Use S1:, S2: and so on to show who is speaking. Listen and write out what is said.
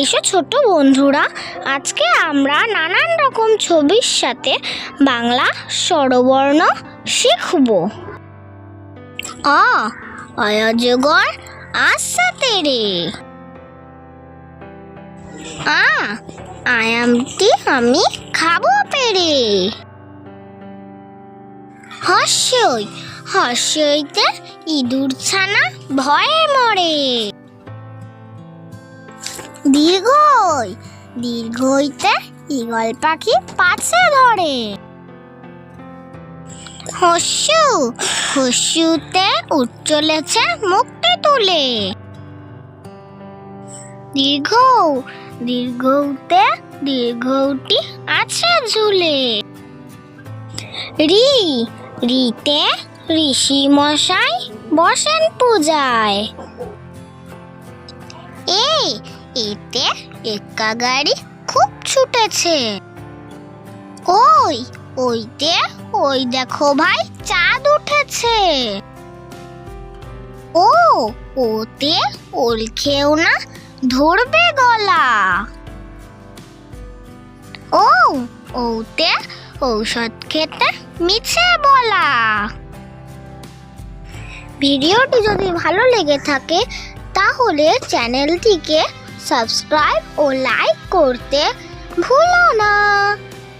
S1: এসো ছোট বন্ধুরা, আজকে আমরা নানান রকম ছবির সাথে বাংলা স্বরবর্ণ শিখব। অ অয়জগর আসাতে রে আয়ামটি আমি খাব পেরে। হর্ষই হর্ষইতে ইঁদুর ছানা ভয়ে মরে। দীর্ঘই। দীর্ঘইতে ঈগল পাখি পাছে ধরে। হস্যু, হস্যুতে উঠ চলেছে মুক্তি তুলে। দীর্ঘ দীর্ঘতে দীর্ঘটি আছে ঝুলে। রি, রিতে ঋষি মশাই বসেন পূজায়। এ এতে একা গাড়ি খুব ছুটেছে। ওই ওইতে ওই দেখো ভাই, চাঁদ উঠেছে। ও, ওতে ওল খেও না ধরবে গলা। ও, ওতে ঔষধ খেতে মিছে বলা। ভিডিওটি যদি ভালো লেগে থাকে, তাহলে চ্যানেলটিকে সাবস্ক্রাইব ও লাইক করতে ভুলো না।